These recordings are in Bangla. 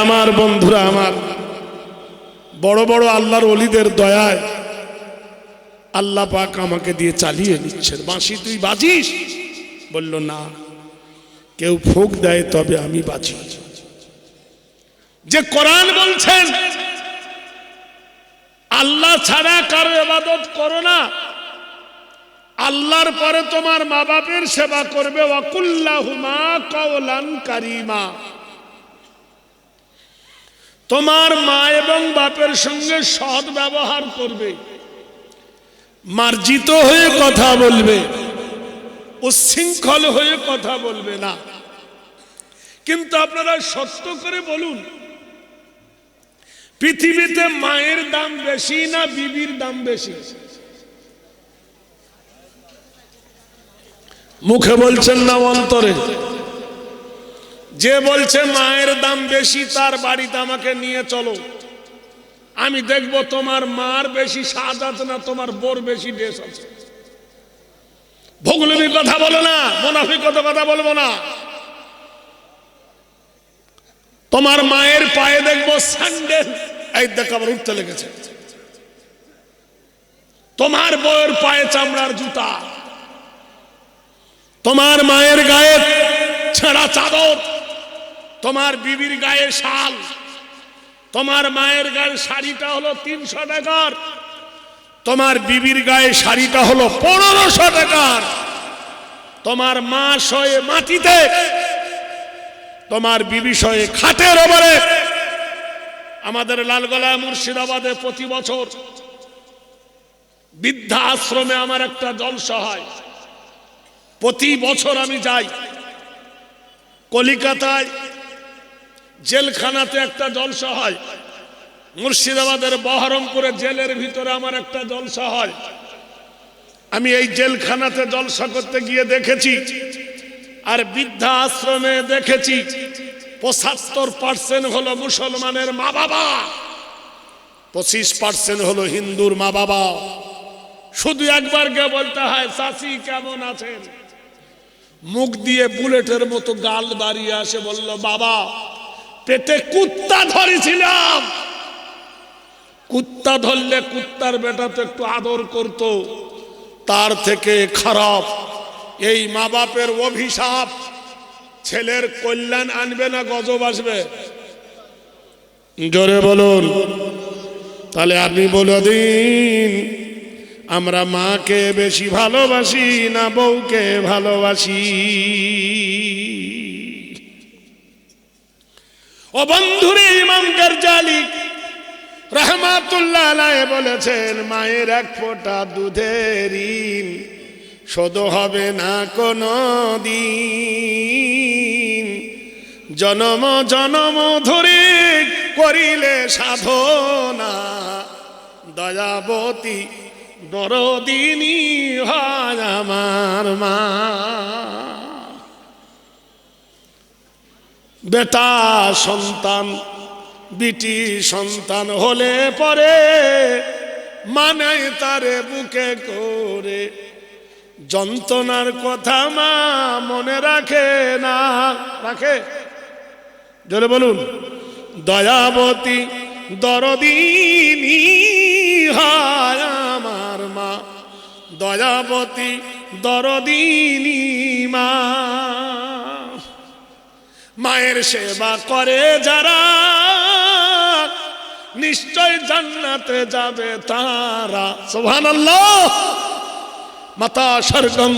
আমার বন্ধুরা আমার, বড় বড় আল্লাহর অলিদের দয়ায় আল্লাহ পাক আমাকে দিয়ে চালিয়ে নিচ্ছেন। বাঁশি তুই বাজিস? বলল, না, কেউ ফুক দেয় তবে আমি বাজি। যে কোরআন বলছেন, আল্লাহ ছাড়া কারও এবাদত করো না। আল্লাহর পরে তোমার মা বাপের সেবা করবে। ওয়াকুল্লাহুমা কওলান কারিমা। তোমার মা এবং বাপের সঙ্গে সৎ ব্যবহার করবে। মার্জিত হয়ে কথা বলবে। উচ্ছৃঙ্খল হয়ে কথা বলবে না। কিন্তু আপনারা সত্য করে বলুন, পৃথিবীতে মায়ের দাম বেশি না বিবির দাম বেশি? মুখে বলছেন না অন্তরে। যে বলছে মায়ের দাম বেশি, তার বাড়িতে আমাকে নিয়ে চলো। আমি দেখব তোমার মার বেশি স্বাদ আছে না তোমার বোর বেশি ড্রেস আছে। ভৌগোলিক কথা বলো না মোনাফিকত কথা বলব না। তোমার মায়ের পায়ে দেখব স্যান্ডেল। এই দেখ আবার উঠতে লেগেছে। তোমার বউয়ের পায়ে চামড়ার জুতা। তোমার মায়ের গায়ে ছেঁড়া চাদর। তোমার বিবির গায়ে শাল, তোমার মায়ের গায়ে শাড়িটা হলো তিনশো টাকার, তোমার বিবির গায়ে শাড়িটা হলো পনেরোশো টাকার। তোমার মা শয়ে মাটিতে, তোমার বিবি শয়ে খাটের ওপরে। আমাদের লালগোলা মুর্শিদাবাদে প্রতি বছর বৃদ্ধা আশ্রমে আমার একটা জলসা হয়। প্রতি বছর আমি যাই কলিকাতায় জেলখানাতে একটা জলসা হয়। মুর্শিদাবাদের বহরমপুরে জেলের ভিতরে আমার একটা জলসা হয়। আমি এই জেলখানাতে জলসা করতে গিয়ে দেখেছি আর বৃদ্ধা আশ্রমে দেখেছি। পঁচাত্তর পার্সেন্ট হলো মুসলমানের মা বাবা পঁচিশ পার্সেন্ট হলো হিন্দুর মা বাবা শুধু একবার গিয়ে বলতে হয় চাষি কেমন আছেন? মুখ দিয়ে বুলেটের মতো গাল দাঁড়িয়ে আসে, বলল, বাবা পেটে কুত্তা ধরেছিলাম। কুত্তা ধরলে কুত্তার বেটা তো একটু আদর করত, তার থেকে খারাপ। এই মা বাপের অভিশাপ, ছেলের কল্যাণ আনবে না, গজব আসবে। জোরে বলুন। তাহলে আপনি বলে দিন, আমরা মাকে বেশি ভালোবাসি না বউকে ভালোবাসি? ও বন্ধুরে ইমাম গরজালি রহমাতুল্লাহ বলেছেন, মায়ের এক ফোঁটা দুধের ঋণ শোধ হবে না কোনো দিন। জনম জনম ধরে করিলে সাধনা, দয়াবতী দরদিনী হয় আমার মা। বেটা সন্তান, বিটি সন্তান হলে পরে মানে তারে বুকে করে। যন্ত্রণার কথা মা মনে রাখে না, রাখে। জোরে বলুন, দয়াবতী দরদিনী হয় আমার মা। দয়াবতী দরদিনী মা মায়ের সেবা করে যারা, নিশ্চয় জান্নাতে যাবে তারা। সুবহানাল্লাহ। মাতা স্বর্গম,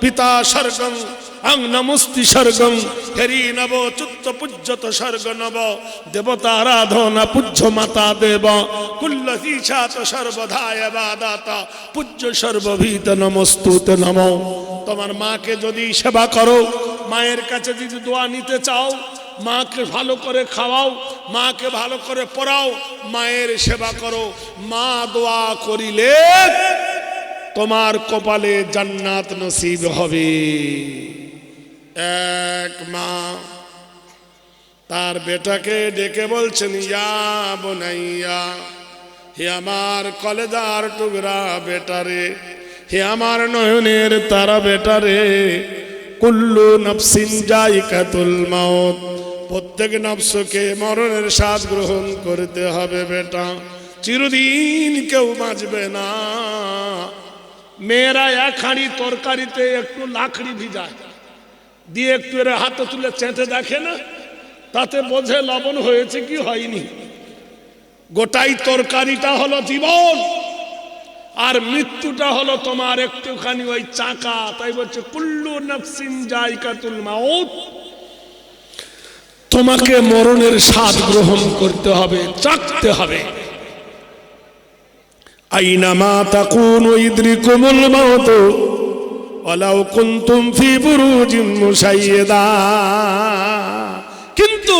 পিতা স্বর্গম আং নমস্তি হেরি নব, চুত্ত পূজ্যত স্বর্গ নব, দেবতা আরাধনা পূজ্য মাতা দেব, কুল্ল ঈশাত সর্বধায় বাদাতা, পূজ্য সর্বভীত নমস্তুত নম। তোমার মাকে যদি সেবা করো মায়ের কাছে যদি দোয়া নিতে চাও, মাকে ভালো করে খাওয়াও, মাকে ভালো করে পড়াও, মায়ের সেবা করো। মা দোয়া করিলে তোমার কপালে জান্নাত নসিব হবে। এক মা তার বেটাকে ডেকে বলছেন, ইয়া বোনাইয়া, হে আমার কলেজার টুকরা বেটারে হে আমার নয়নের তারা বেটারে কুল্লু নফসিন জাইকাতুল মাউত। প্রত্যেক নফসকে মরণের স্বাদ গ্রহণ করতে হবে বেটা। চিরদিন কেউ বাঁচবে না। মেয়েরা এক হাঁড়ি তরকারিতে একটু লাখড়ি ভিজায়। দিয়ে একটু এর হাতে তুলে চেঁটে দেখে না? তাতে বোঝে লবণ হয়েছে কি হয়নি। গোটাই তরকারিটা হলো জীবন। আর মৃত্যুটা হলো তোমার একটুখানি ওই চাকা। তাই বলছে, কুল্লু নফসিন জায়কাতুল মাউত। তোমাকে মরণের স্বাদ গ্রহণ করতে হবে, চাকতে হবে। আইনামা তাকুন ইদরিকুমুল মাউত, ওয়ালাউ কুনতুম ফি কিন্তু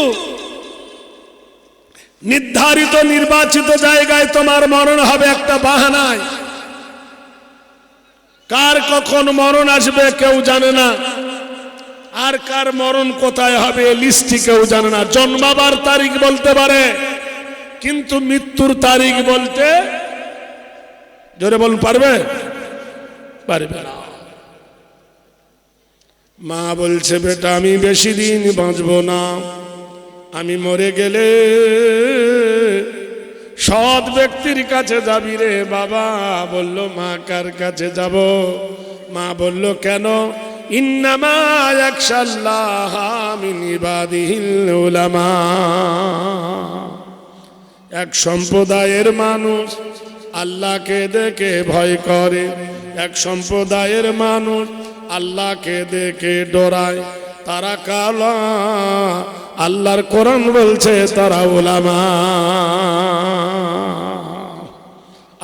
নির্ধারিত নির্বাচিত জায়গায় তোমার মরণ হবে একটা বাহানায়। কার কখন মরণ আসবে কেউ জানে না। আর কার মরণ কোথায় হবে লিস্টি কেউ জানে না। জন্মাবার তারিখ বলতে পারে, কিন্তু মৃত্যুর তারিখ বলতে জোরে বলুন, পারবে? পারবে না। মা বলছে, বেটা, আমি বেশি দিন বাঁচবো না। আমি মরে গেলে সৎ ব্যক্তির কাছে যাবি রে বাবা। বলল, মা কার কাছে যাব? মা বলল, কেন? ইন্নামা এক সম্প্রদায়ের মানুষ আল্লাহকে দেখে ভয় করে। এক সম্প্রদায়ের মানুষ আল্লাহকে দেখে ডরায়। তারা কালা, আল্লাহর কোরআন বলছে, তারা ওলামা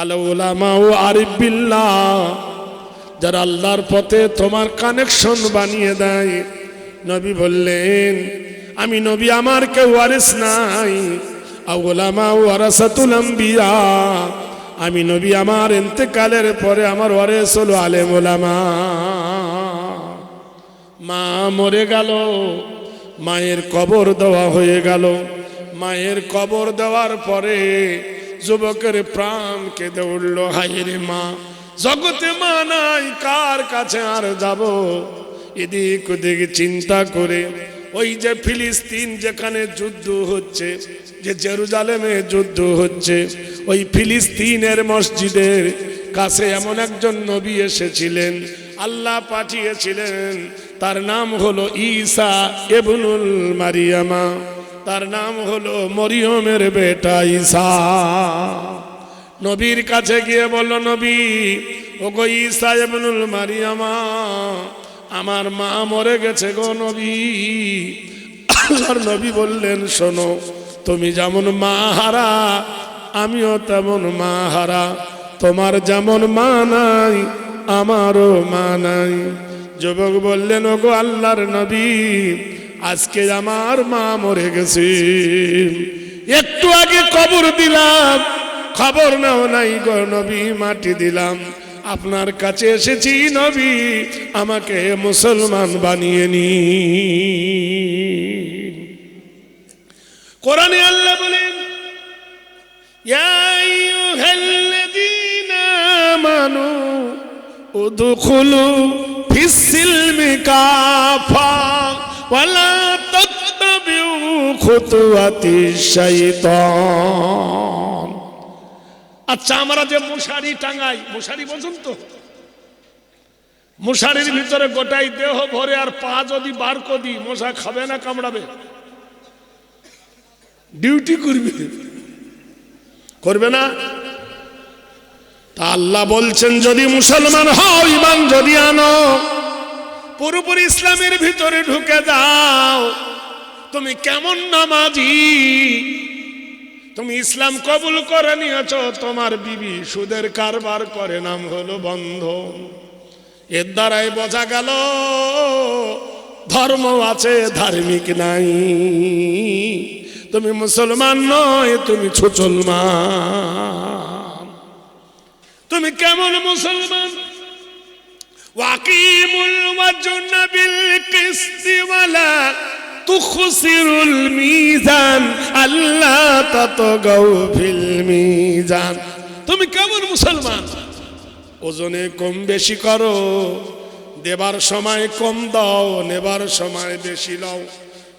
আল ওলামা ও আরিফ বিল্লাহ, যারা আল্লাহর পথে তোমার কানেকশন বানিয়ে দেয়। নবী বললেন, আমি নবী, আমার কেউ ওয়ারিস নাই। আউলামা ওয়ারাসাতুল আম্বিয়া, আমি নবী, আমার ইন্তেকালের পরে আমার ওয়ারেস হলো আলেম ওলামা মা মরে গেল, মায়ের কবর দেওয়া হয়ে গেল। মায়ের কবর দেওয়ার পরে যুবকের প্রাণ কেঁদে উঠল হাইরে মা, জগতে মা নাই, কার কাছে আর যাব? এদিক ওদিক চিন্তা করে ওই যে ফিলিস্তিন যেখানে যুদ্ধ হচ্ছে, যে জেরুজালেমে যুদ্ধ হচ্ছে, ওই ফিলিস্তিনের মসজিদের কাছে এমন একজন নবী এসেছিলেন, আল্লাহ পাঠিয়েছিলেন, তার নাম হলো ঈসা এবনুল মারিয়ামা। তার নাম হলো মরিয়মের বেটা ঈসা। নবীর কাছে গিয়ে বলল, নবী ও গো ঈসা এবনুল মারিয়ামা, আমার মা মরে গেছে গো নবী। আল্লাহর নবী বললেন, শোনো, তুমি যেমন মা হারা, আমিও তেমন মা হারা। তোমার যেমন মা নাই, আমারও মা নাই। যুবক বললেন ও গো আল্লাহর নবী আজকে আমার মা মরে গেছে। একটু আগে কবর দিলাম। খবর নাও নাই গো নবী, মাটি দিলাম। আপনার কাছে এসেছি নবী, আমাকে মুসলমান বানিয়ে নি কোরআনে আল্লাহ বলেন আমানু উদখুলু ফিস-সিলমি কাফা। ওয়ালা তাত্তাবিউ খুতুওয়াতিশ শাইতান। আচ্ছা আমরা যে মশারি টাঙাই, মশারি বোঝেন তো? মশারির ভিতরে গোটাই দেহ ভরে আর পা যদি বার করি, মশা খাবে না, কামড়াবে? ডিউটি করবে। করবে না? তা আল্লাহ বলছেন, যদি মুসলমান হও ইমান যদি আনো পুরোপুরি ইসলামের ভিতরে ঢুকে যাও। তুমি কেমন নামাজি? তুমি ইসলাম কবুল করে নিয়েছ, তোমার বিবি সুদের কারবার করে নাম হলো বন্ধ এর দ্বারাই বোঝা গেল, ধর্ম আছে, ধার্মিক নাই। তুমি মুসলমান নয়, তুমি ছুচলমান তুমি কেমন মুসলমান? তুমি কেমন মুসলমান? ওজনে কম বেশি করো, দেবার সময় কম দাও, নেবার সময় বেশি লও।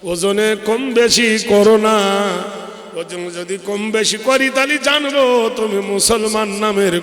ওজনে কম বেশি করো না, ওজন যদি কম বেশি করি তাহলে জানব তুমি মুসলমান নামের